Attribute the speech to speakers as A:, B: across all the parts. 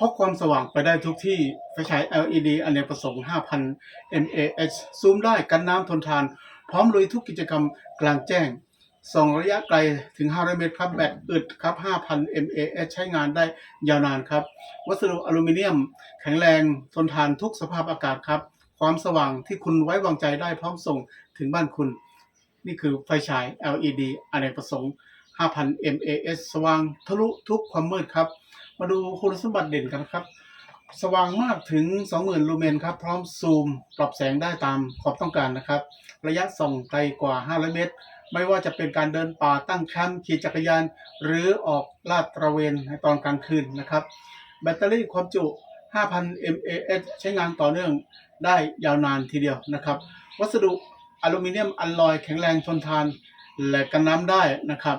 A: พกความสว่างไปได้ทุกที่ไฟฉาย LED อเนกประสงค์ 5,000 mAh ซูมได้กันน้ำทนทาน พร้อมลุยทุกกิจกรรมกลางแจ้งส่องระยะไกลถึง 500 เมตรครับ แบตอึดครับ 5,000 mAh ใช้งานได้ยาวนานครับ วัสดุอลูมิเนียม แข็งแรงทนทานทุกสภาพอากาศครับ ความสว่างที่คุณไว้วางใจได้พร้อมส่งถึงบ้านคุณ นี่คือไฟฉาย LED อเนกประสงค์ 5,000 mAh สว่างทะลุทุกความมืดครับ มาดูคุณสมบัติเด่นกันครับ สว่างมากถึง 20,000 ลูเมนครับ พร้อมซูม ปรับแสงได้ตามความต้องการนะครับ ระยะส่องไกลกว่า 500 เมตร ไม่ว่าจะเป็นการเดินป่าตั้งแคมป์ขี่จักรยาน หรือออกลาดตระเวนในตอนกลางคืนนะครับ แบตเตอรี่ความจุ 5,000 mAh ใช้งานต่อเนื่องได้ยาวนานทีเดียวนะครับ วัสดุอลูมิเนียมอลลอยแข็งแรงทนทาน และกันน้ำได้นะครับ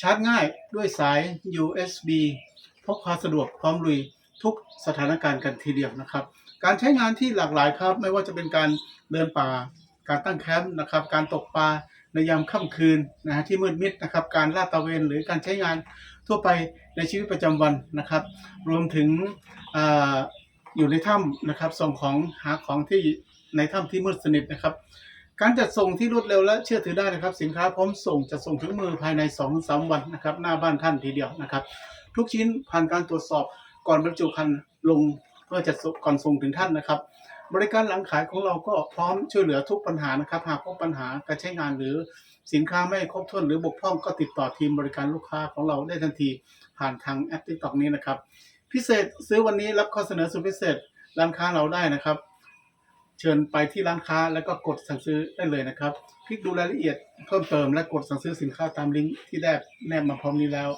A: ชาร์จง่ายด้วยสาย USB พกพาสะดวกพร้อมลุยทุกสถานการณ์กันทีเดียวนะครับ การใช้งานที่หลากหลายครับ ไม่ว่าจะเป็นการเดินป่า การตั้งแคมป์นะครับ การตกปลาในยามค่ำคืนนะฮะที่มืดมิดนะครับ การลาดตระเวนหรือการใช้งานทั่วไปในชีวิตประจำวันนะครับ รวมถึงออยู่ในถ้ำนะครับ ส่งของหาของที่ในถ้ำที่มืดสนิทนะครับ การจัดส่งที่รวดเร็วและเชื่อถือได้นะครับ สินค้าพร้อมส่งจะส่งถึงมือภายใน2อสวันนะครับ หน้าบ้านท่านทีเดียวนะครับ ทุกชิ้นผ่านการตรวจสอบก่อนบรรจุภัณฑ์ลงเพื่อจะส่งก่อนส่งถึงท่านนะครับ บริการหลังขายของเราก็พร้อมช่วยเหลือทุกปัญหานะครับ หากพบปัญหาการใช้งานหรือสินค้าไม่ครบถ้วนหรือบกพร่องก็ติดต่อทีมบริการลูกค้าของเราได้ทันทีผ่านทางแอป TikTok นี้นะครับ พิเศษซื้อวันนี้รับข้อเสนอสุดพิเศษร้านค้าเราได้นะครับ เชิญไปที่ร้านค้าแล้วก็กดสั่งซื้อได้เลยนะครับ คลิกดูรายละเอียดเพิ่มเติมและกดสั่งซื้อสินค้าตามลิงก์ที่ได้แนบมาพร้อมนี้แล้ว